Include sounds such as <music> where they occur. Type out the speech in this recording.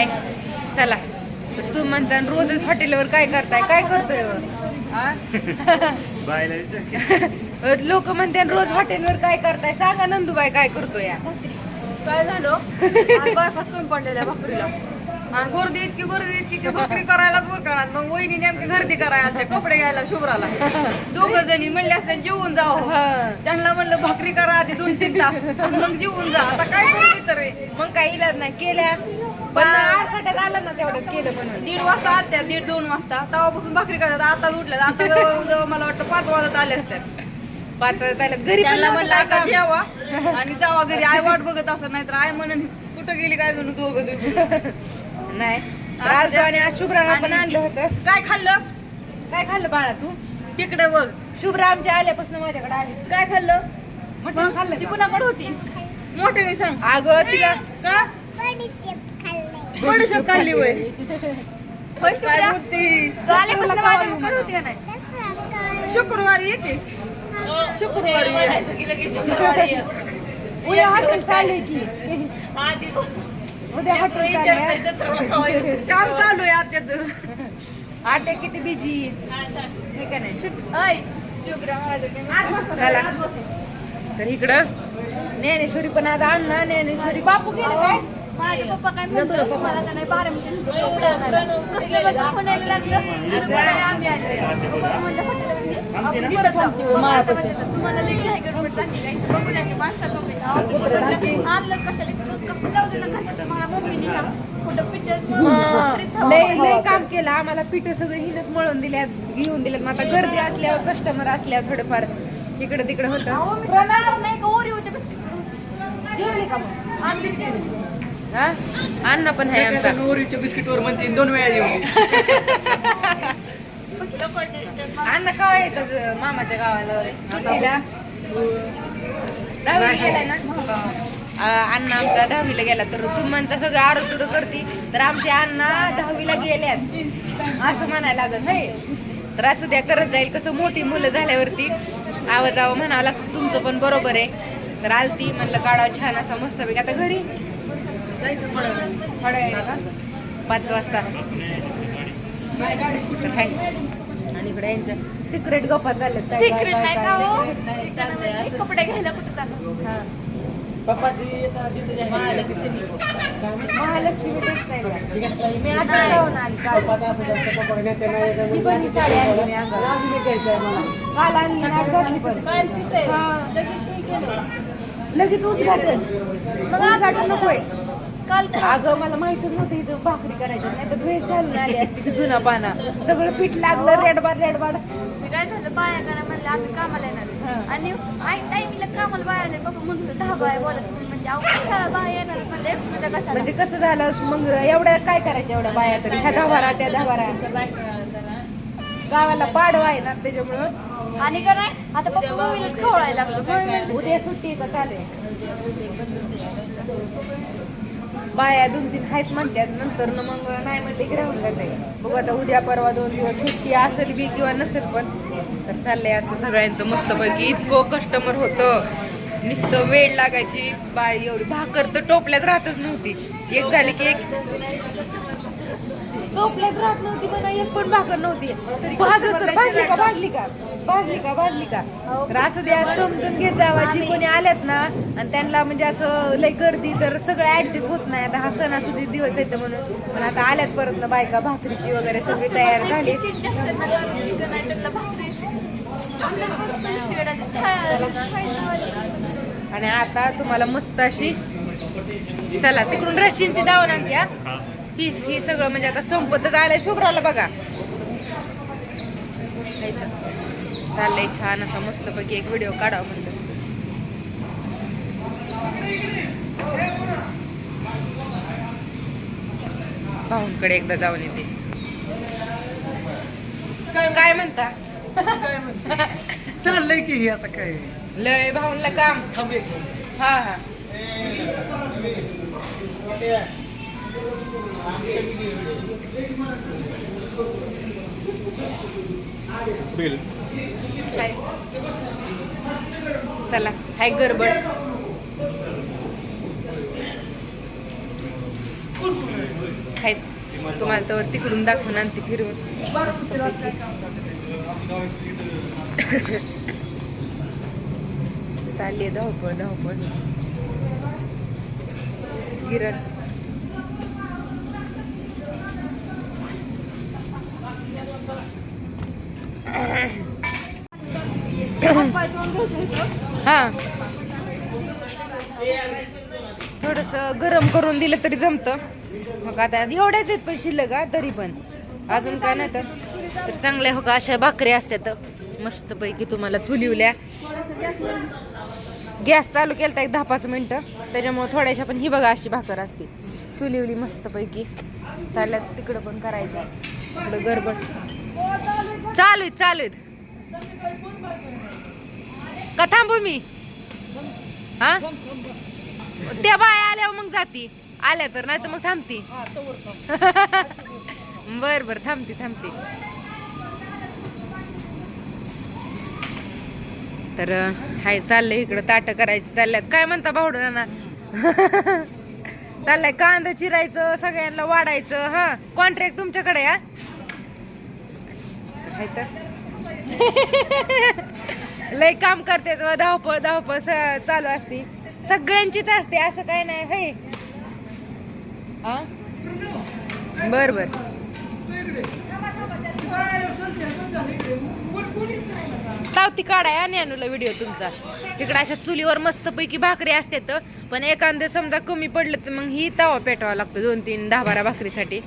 हाय चला. तू म्हणता रोजच हॉटेलवर काय करताय? काय करतोय. लोक म्हणते रोज हॉटेलवर काय करताय? सांगा नंदुबाई काय करतोय या? काय झालं? कमी पडलेल्या भाकरीला. आणि गर्दी इतकी गर्दी इतकी की भाकरी करायलाच वर करणार मग वहिनी नेमकी गर्दी करायला ते कपडे घ्यायला शुभ्राला. दोघ जणी म्हणले असते जेवून जावं हा. त्यांना म्हणलं भाकरी करा आधी दोन तीन तास मग जेवून जा. आता काय करू तर? रे? मग काय इलाज नाही. केल्या? पण आरसाट्यात आलं ना तेवढं केलं म्हणून दीड वाजता आलत्या दीड दोन वाजता. तेव्हापासून भाकरी करतात. आता उठल्या आता जवळ मला वाटतं पाच वाजत आले असतात पाच वाजता आल्यात घरी पण त्यांना म्हणलं काय आता काम. जेवा. <laughs> आणि जावा घरी. आई वाट बघत असत नाही तर आई म्हणून कुठं गेली काय जणू दोघं दोघं? <laughs> नाही. राजू आणि आज शुभ्राला पण आणि- आणलं होतं. काय खाल्लं? काय खाल्लं बाळा तू? तिकडे बघ. शुभ्रा आमच्या आल्यापासून माझ्याकडे आलीस काय खाल्लं? मटण खाल्लं ती का? कुणाकडे होती? मोठे सांग. अगं तिला का? बडीशेप खाल्ली वय. काय बोलती शुक्रवारी येते शुक्रवारी. उद्या हॉटेल चालू आहे की? उद्या हॉटेल. काम चालू आहे आत्याचं. आटे किती बिजी हे का नाही? तर इकडं ज्ञानेश्वरी पण आता अण्णा ज्ञानेश्वरी बापू गेले काय? माझे पप्पा काय म्हणतो मला का नाही? बारा मिनिटं. कसलं "तुम्हाला झाली काय? बघू लागले माणसं कमी आहेत." अहो, पप्पा म्हणले, "आणलं कशाला इतकं कपडे लावले ना घरात?" मला मम्मीने ना कुठं पिठं काम केलं. आम्हाला पीठ सगळं हिनच मळून दिल्यात घेऊन दिल्यात. मग आता गर्दी असल्यावर कस्टमर असल्यावर थोडंफार इकडे तिकडे होतं नाही का ओरिओचे बिस्किट जेवले का मग? आणली जेवली. हा? अण्णा पण आहे आमचा. बिस्किटवर म्हणते दोन वेळा येऊन अण्णा का येतात मामाच्या गावाला? सुट्टीला? दहावीला गेलाय ना? अं, अण्णा आमचा दहावीला गेला तर तुम्हांचा सगळं आरोग्य करते. तर आमचे अण्णा दहावीला गेल्यात. असं म्हणायला लागत नाही. तर असू द्या करत जाईल. कसं मोठी मुलं झाल्यावरती आवाज आवा म्हणावं लागतं. तुमचं पण बरोबर आहे. तर आलती म्हणलं काढा छान असा मस्तपैकी. आता घरी? पाच वाजता. आणि इकडे यांच्या सिक्रेट गप्पा सिक्रेट नाही का काय- हो? कपडे घ्यायला कुठं चाललो हा. महालक्ष्मी. टेक्सटाईल मी आता जाऊन आली. काल. ती कोणी साडी आणली मी अंगावर काल आणली ना घातली पण. हा. लगेच उद्घाटन. मग उद्घाटन नकोय काल अगं मला माहितच नव्हतं इथं भाकरी करायची. नाही तर ड्रेस घालून आली असती जुना पाना. सगळं पीठ लागलं रेडबाड रेडबाड मी काय झालं बाया करा म्हणलं आम्ही कामाला येणार. आणि आई टाईमीला कामाला बाया आले बाबा म्हणतो दहा बाया बोलत. म्हणजे अहो कशाला बाया येणार? म्हणजे कशाला? म्हणजे कसं झालं मग एवढ्या काय करायच्या एवढ्या बाया तरी? ह्या दहा त्या दहा गावाला पाडवा आहे ना त्याच्यामुळं. आणि का नाही? आता पप्पा मम्मीलाच खवळायला लागलो उद्या सुट्टी आहे का? चालू आहे बाया दोन तीन आहेत म्हणतात नंतर न मग नाही म्हणले की राहून जाते बघू आता उद्या परवा दोन दिवस सुट्टी असेल बी किंवा नसेल पण तर चाललंय असं सगळ्यांचं मस्तपैकी. इतकं कस्टमर होतं. नुसतं वेळ लागायची. बाळी एवढी भाकर तर टोपल्यात राहतच नव्हती. एक झाली की एक टोपल्यात राहत नव्हती पण एक पण भाकर नव्हती. भाजच तर भाजली का? भाजली का? भाजली का? भाजली का? तर असं द्या समजून घेत जावा. जी कोणी आल्यात ना आणि त्यांना म्हणजे असं लय गर्दी तर सगळं ऍडजस्ट होत नाही. आता हा सणासुदी दिवस येतं म्हणून. पण आता आल्यात परत ना बायका भाकरीची वगैरे सगळी तयार झाली. आणि आता तुम्हाला मस्त अशी चला तिकडून रशींची दावण आणते हा. पीस ही सगळं म्हणजे आता संपतच आलंय शुभ्राला बघा. चाललंय छान असा मस्तपैकी एक व्हिडिओ काढावा म्हणलं. भाऊंकडे एकदा जाऊन येते. काय म्हणता? चाललंय की हे आता काय? लय भाऊंला काम. थांबे हा हा. बिल. हाय. चला हाय गडबड. तुम्हाला तर तिकडून दाखवून आणते फिरवून चालली आहे धावपळ धावपळ. गिरण हा. थोडस गरम करून दिलं तरी जमत. मग आता एवढ्याच आहेत पण शिल्लक का तरी पण. अजून काय नाही तर. चांगल्या हो का अशा भाकरी असतात मस्त पैकी तुम्हाला चुलिवल्या. गॅस चालू केलता एक दहा पाच मिनटं. त्याच्यामुळे थोड्याशा पण ही बघा अशी भाकर असते. चुलिवली मस्त पैकी चालल्यात तिकडं पण करायचं. थोडं गडबड. चालू आहेत चालू आहेत का थांबू मी हा? त्या बाय आल्यावर मग जाती. आल्या तर नाही तर मग थांबती. <laughs> बर बर थांबती थांबती. तर हाय चाललंय इकडं ताट करायची चालल्यात. काय म्हणता भावडा <laughs> चाललंय कांदा चिरायचं सगळ्यांना वाढायचं हा? कॉन्ट्रॅक्ट तुमच्याकडे हा? तर. <laughs> लय काम करते व धावपळ धावपळ चालू असते. सगळ्यांचीच असते असं काय नाही हे बर बर. तावती काढाय आणि आणूला व्हिडिओ तुमचा. इकडे अशा चुलीवर मस्त पैकी भाकरी असतात पण एखादं समजा कमी पडलं तर मग ही तवा पेटवा लागतो दोन तीन दहा बारा भाकरीसाठी.